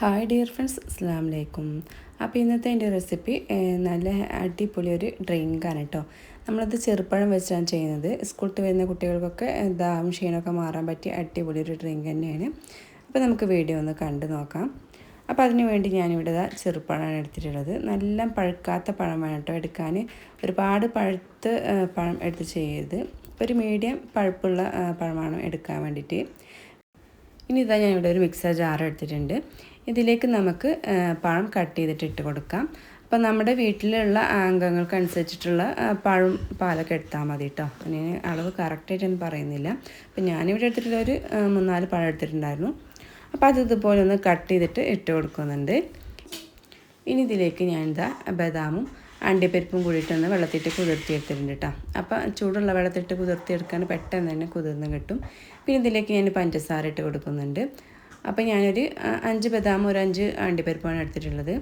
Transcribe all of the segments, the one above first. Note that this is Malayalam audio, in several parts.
ഹായ് ഡിയർ ഫ്രണ്ട്സ് അസ്സാം വലൈക്കും അപ്പോൾ ഇന്നത്തെ എന്റെ റെസിപ്പി നല്ല അടിപൊളി ഒരു ഡ്രിങ്ക് ഡ്രിങ്കാണ് കേട്ടോ നമ്മളത് ചെറുപ്പഴം വെച്ചാണ് ചെയ്യുന്നത്. സ്കൂളിൽ വരുന്ന കുട്ടികൾക്കൊക്കെ ദാഹം ക്ഷീണമൊക്കെ മാറാൻ പറ്റിയ അടിപൊളി ഒരു ഡ്രിങ്ക് തന്നെയാണ്. അപ്പോൾ നമുക്ക് വീഡിയോ ഒന്ന് കണ്ടു നോക്കാം. അപ്പോൾ അതിന് വേണ്ടി ഞാനിവിടെ ചെറുപ്പഴമാണ് എടുത്തിട്ടുള്ളത്. നല്ല പഴുക്കാത്ത പഴമാണ് കേട്ടോ എടുക്കാൻ. ഒരുപാട് പഴുത്ത് പഴം എടുത്ത് ചെയ്യരുത്. ഒരു മീഡിയം പഴുപ്പുള്ള പഴമാണ് എടുക്കാൻ വേണ്ടിയിട്ട്. ഇനി ഇതാ ഞാൻ ഇവിടെ ഒരു മിക്സർ ജാർ എടുത്തിട്ടുണ്ട്. ഇതിലേക്ക് നമുക്ക് പഴം കട്ട് ചെയ്തിട്ട് ഇട്ട് കൊടുക്കാം. അപ്പം നമ്മുടെ വീട്ടിലുള്ള അംഗങ്ങൾക്ക് അനുസരിച്ചിട്ടുള്ള ആ, പഴം പാലൊക്കെ എടുത്താൽ മതി കേട്ടോ ഞാൻ അളവ് കറക്റ്റായിട്ടൊന്നും പറയുന്നില്ല. അപ്പം ഞാനിവിടെ എടുത്തിട്ടുള്ള ഒരു മൂന്നാൽ പഴം എടുത്തിട്ടുണ്ടായിരുന്നു. അപ്പോൾ അത് ഇതുപോലെ ഒന്ന് കട്ട് ചെയ്തിട്ട് ഇട്ട് കൊടുക്കുന്നുണ്ട്. ഇനി ഇതിലേക്ക് ഞാൻ എന്താ ബദാമും അണ്ടിപ്പരിപ്പും കൂടിയിട്ടൊന്ന് വെള്ളത്തിട്ട് കുതിർത്തിയെടുത്തിട്ടുണ്ട് കേട്ടോ അപ്പോൾ ചൂടുള്ള വെള്ളത്തിട്ട് കുതിർത്തിയെടുക്കാൻ പെട്ടെന്ന് തന്നെ കുതിർന്ന് കിട്ടും. പിന്നെ ഇതിലേക്ക് ഞാൻ പഞ്ചസാര ഇട്ട് കൊടുക്കുന്നുണ്ട്. അപ്പോൾ ഞാനൊരു അഞ്ച് ബദാം ഒരു അഞ്ച് അണ്ടിപ്പരിപ്പാണ് എടുത്തിട്ടുള്ളത്.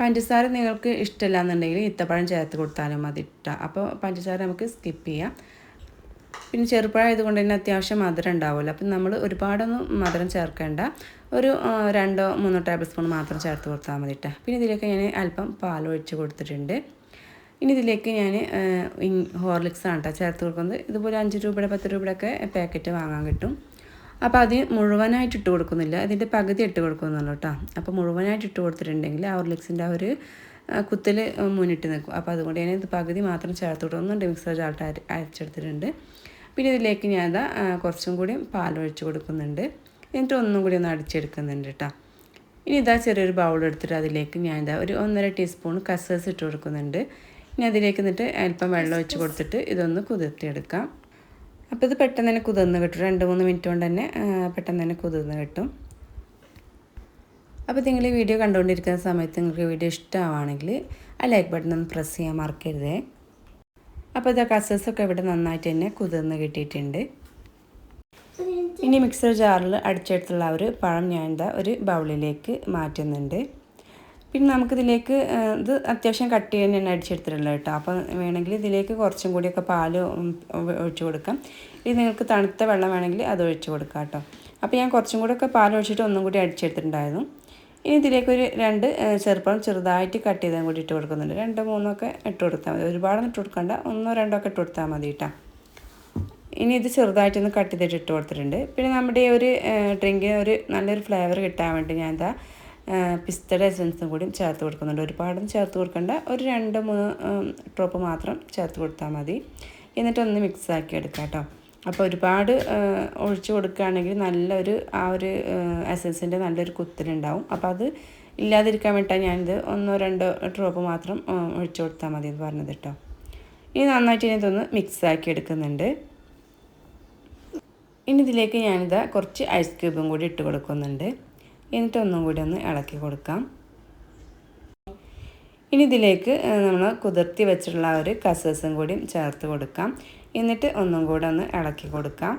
പഞ്ചസാര നിങ്ങൾക്ക് ഇഷ്ടമല്ല എന്നുണ്ടെങ്കിൽ ഇത്തപ്പഴം ചേർത്ത് കൊടുത്താലും മതി ഇട്ടാം അപ്പോൾ പഞ്ചസാര നമുക്ക് സ്കിപ്പ് ചെയ്യാം. പിന്നെ ചെറുപ്പഴം ആയതുകൊണ്ട് തന്നെ അത്യാവശ്യം മധുരം ഉണ്ടാവുമല്ലോ. അപ്പം നമ്മൾ ഒരുപാടൊന്നും മധുരം ചേർക്കേണ്ട. ഒരു രണ്ടോ മൂന്നോ ടേബിൾ സ്പൂൺ മാത്രം ചേർത്ത് കൊടുത്താൽ മതി കേട്ടോ പിന്നെ ഇതിലേക്ക് ഞാൻ അല്പം പാൽ ഒഴിച്ച് കൊടുത്തിട്ടുണ്ട്. ഇനി ഇതിലേക്ക് ഞാൻ ഹോർലിക്സ് ആണ് കേട്ടോ ചേർത്ത് കൊടുക്കുന്നത്. ഇതുപോലെ അഞ്ച് രൂപയുടെ പത്ത് രൂപയുടെ ഒക്കെ പാക്കറ്റ് വാങ്ങാൻ കിട്ടും. അപ്പോൾ അത് മുഴുവനായിട്ട് ഇട്ട് കൊടുക്കുന്നില്ല. ഇതിന്റെ പകുതി ഇട്ട് കൊടുക്കുന്നുള്ളൂ കേട്ടോ അപ്പോൾ മുഴുവനായിട്ട് ഇട്ട് കൊടുത്തിട്ടുണ്ടെങ്കിൽ ഹോർലിക്സിന്റെ ആ ഒരു കുത്തിൽ മുന്നിട്ട് നിൽക്കും. അപ്പോൾ അതുകൊണ്ട് ഞാൻ ഇത് പകുതി മാത്രം ചേർത്ത് കൊടുക്കുന്നുണ്ട് മിക്സർ ചാട്ട് അരച്ചെടുത്തിട്ടുണ്ട്. പിന്നെ ഇതിലേക്ക് ഞാൻ ഇതാ കുറച്ചും കൂടി പാൽ ഒഴിച്ച് കൊടുക്കുന്നുണ്ട്. എന്നിട്ട് ഒന്നും കൂടി ഒന്ന് അടിച്ചെടുക്കുന്നുണ്ട് കേട്ടോ ഇനി ഇതാ ചെറിയൊരു ബൗൾ എടുത്തിട്ട് അതിലേക്ക് ഞാൻ ഇതാ ഒരു ഒന്നര ടീസ്പൂൺ കസേഴ്സ് ഇട്ട് കൊടുക്കുന്നുണ്ട്. ഇനി അതിലേക്ക് എന്നിട്ട് അല്പം വെള്ളം ഒഴിച്ച് കൊടുത്തിട്ട് ഇതൊന്ന് കുതിർത്തിയെടുക്കാം. അപ്പോൾ ഇത് പെട്ടെന്ന് തന്നെ കുതിർന്ന് കിട്ടും. രണ്ട് മൂന്ന് മിനിറ്റ് കൊണ്ട് തന്നെ പെട്ടെന്ന് തന്നെ കുതിർന്ന് കിട്ടും. അപ്പോൾ നിങ്ങൾ ഈ വീഡിയോ കണ്ടുകൊണ്ടിരിക്കുന്ന സമയത്ത് നിങ്ങൾക്ക് വീഡിയോ ഇഷ്ടമാണെങ്കിൽ ആ ലൈക്ക് ബട്ടൺ ഒന്ന് പ്രസ് ചെയ്യാൻ മറക്കരുതേ. അപ്പോൾ ഇത് കസേഴ്സൊക്കെ ഇവിടെ നന്നായിട്ട് തന്നെ കുതിർന്ന് കിട്ടിയിട്ടുണ്ട്. ഇനി മിക്സർ ജാറിൽ അടിച്ചെടുത്തുള്ള ഒരു പഴം ഞാൻ എന്താ ഒരു ബൗളിലേക്ക് മാറ്റുന്നുണ്ട്. പിന്നെ നമുക്കിതിലേക്ക് ഇത് അത്യാവശ്യം കട്ട് ചെയ്യാൻ ഞാൻ അടിച്ചെടുത്തിട്ടുള്ളത് കേട്ടോ. അപ്പോൾ വേണമെങ്കിൽ ഇതിലേക്ക് കുറച്ചും കൂടിയൊക്കെ പാൽ ഒഴിച്ചു കൊടുക്കാം. ഇത് നിങ്ങൾക്ക് തണുത്ത വെള്ളം വേണമെങ്കിൽ അത് ഒഴിച്ചു കൊടുക്കാം കേട്ടോ. അപ്പോൾ ഞാൻ കുറച്ചും കൂടിയൊക്കെ പാൽ ഒഴിച്ചിട്ട് ഒന്നും കൂടി അടിച്ചെടുത്തിട്ടുണ്ടായിരുന്നു. ഇനി ഇതിലേക്ക് ഒരു രണ്ട് ചെറുപ്പം ചെറുതായിട്ട് കട്ട് ചെയ്താൽ കൂടി ഇട്ട് കൊടുക്കുന്നുണ്ട്. രണ്ടോ മൂന്നോ ഒക്കെ ഇട്ട് കൊടുത്താൽ മതി. ഒരുപാടൊന്നും ഇട്ട് കൊടുക്കണ്ട. ഒന്നോ രണ്ടോ ഒക്കെ ഇട്ട് കൊടുത്താൽ മതി കേട്ടോ. ഇനി ഇത് ചെറുതായിട്ടൊന്ന് കട്ട് ചെയ്തിട്ട് ഇട്ട് കൊടുത്തിട്ടുണ്ട്. പിന്നെ നമ്മുടെ ഒരു ഡ്രിങ്കിന് ഒരു നല്ലൊരു ഫ്ലേവർ കിട്ടാൻ വേണ്ടി ഞാൻ എന്താ പിസ്തയുടെ എസൻസും കൂടി ചേർത്ത് കൊടുക്കുന്നുണ്ട്. ഒരുപാടൊന്നും ചേർത്ത് കൊടുക്കണ്ട. ഒരു രണ്ട് മൂന്ന് ഡ്രോപ്പ് മാത്രം ചേർത്ത് കൊടുത്താൽ മതി. എന്നിട്ടൊന്ന് മിക്സ് ആക്കി എടുക്കാം കേട്ടോ. അപ്പോൾ ഒരുപാട് ഒഴിച്ചു കൊടുക്കുകയാണെങ്കിൽ നല്ലൊരു ആ ഒരു എസൻസിന്റെ നല്ലൊരു കുത്തലുണ്ടാവും. അപ്പോൾ അത് ഇല്ലാതിരിക്കാൻ വേണ്ടിയിട്ടാണ് ഞാനിത് ഒന്നോ രണ്ടോ ഡ്രോപ്പ് മാത്രം ഒഴിച്ചു കൊടുത്താൽ മതി എന്ന് പറഞ്ഞത് കേട്ടോ. ഇനി നന്നായിട്ട് ഇനി ഇതൊന്ന് മിക്സ് ആക്കി എടുക്കുന്നുണ്ട്. ഇനി ഇതിലേക്ക് ഞാനിതാ കുറച്ച് ഐസ് ക്യൂബും കൂടി ഇട്ട് കൊടുക്കുന്നുണ്ട്. എന്നിട്ട് ഒന്നും കൂടി ഒന്ന് ഇളക്കി കൊടുക്കാം. ഇനി ഇതിലേക്ക് നമ്മൾ കുതിർത്തി വെച്ചിട്ടുള്ള ഒരു കസേഴ്സും കൂടി ചേർത്ത് കൊടുക്കാം. എന്നിട്ട് ഒന്നും കൂടെ ഒന്ന് ഇളക്കി കൊടുക്കാം.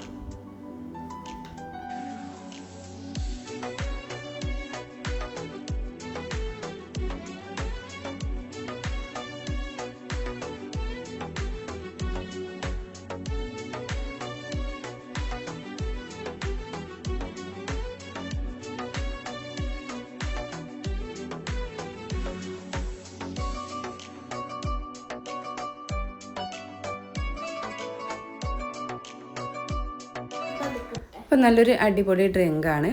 അപ്പോൾ നല്ലൊരു അടിപൊളി ഡ്രിങ്കാണ്.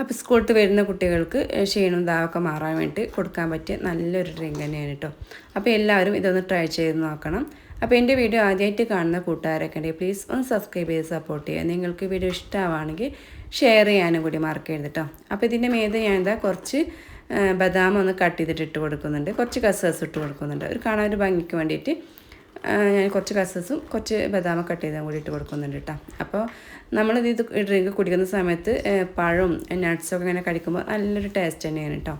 അപ്പോൾ സ്കൂളിൽ വരുന്ന കുട്ടികൾക്ക് ക്ഷീണം ദാവൊക്കെ മാറാൻ വേണ്ടി കൊടുക്കാൻ പറ്റിയ നല്ലൊരു ഡ്രിങ്ക് തന്നെയാണ് കേട്ടോ. അപ്പോൾ എല്ലാവരും ഇതൊന്ന് ട്രൈ ചെയ്ത് നോക്കണം. അപ്പോൾ എന്റെ വീഡിയോ ആദ്യമായിട്ട് കാണുന്ന കൂട്ടുകാരൊക്കെ ഉണ്ടെങ്കിൽ പ്ലീസ് ഒന്ന് സബ്സ്ക്രൈബ് ചെയ്ത് സപ്പോർട്ട് ചെയ്യുക. നിങ്ങൾക്ക് വീഡിയോ ഇഷ്ടമാണെങ്കിൽ ഷെയർ ചെയ്യാനും കൂടി മാർക്ക് ചെയ്യുന്നത് കേട്ടോ. അപ്പോൾ ഇതിന്റെ മേത് ഞാൻ എന്താ കുറച്ച് ബദാം ഒന്ന് കട്ട് ചെയ്തിട്ട് ഇട്ട് കൊടുക്കുന്നുണ്ട്. കുറച്ച് കസേഴ്സ് ഇട്ട് കൊടുക്കുന്നുണ്ട്. ഒരു കാണാൻ ഒരു ഭംഗിക്ക് വേണ്ടിയിട്ട് ഞാൻ കുറച്ച് കസസും കുറച്ച് ബദാമ കട്ട് ചെയ്താൽ കൂടി ഇട്ട് കൊടുക്കുന്നുണ്ട് കേട്ടോ. അപ്പോൾ നമ്മളിത് ഇത് ഡ്രിങ്ക് കുടിക്കുന്ന സമയത്ത് പഴവും ഒക്കെ ഇങ്ങനെ കഴിക്കുമ്പോൾ നല്ലൊരു ടേസ്റ്റ് തന്നെയാണ് കേട്ടോ.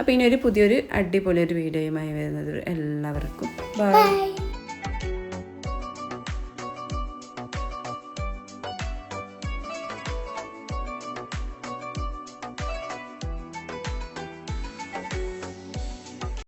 അപ്പോൾ ഇനി ഒരു പുതിയൊരു അടിപൊളി ഒരു വീഡിയോയുമായി വരുന്നത് എല്ലാവർക്കും. ബൈ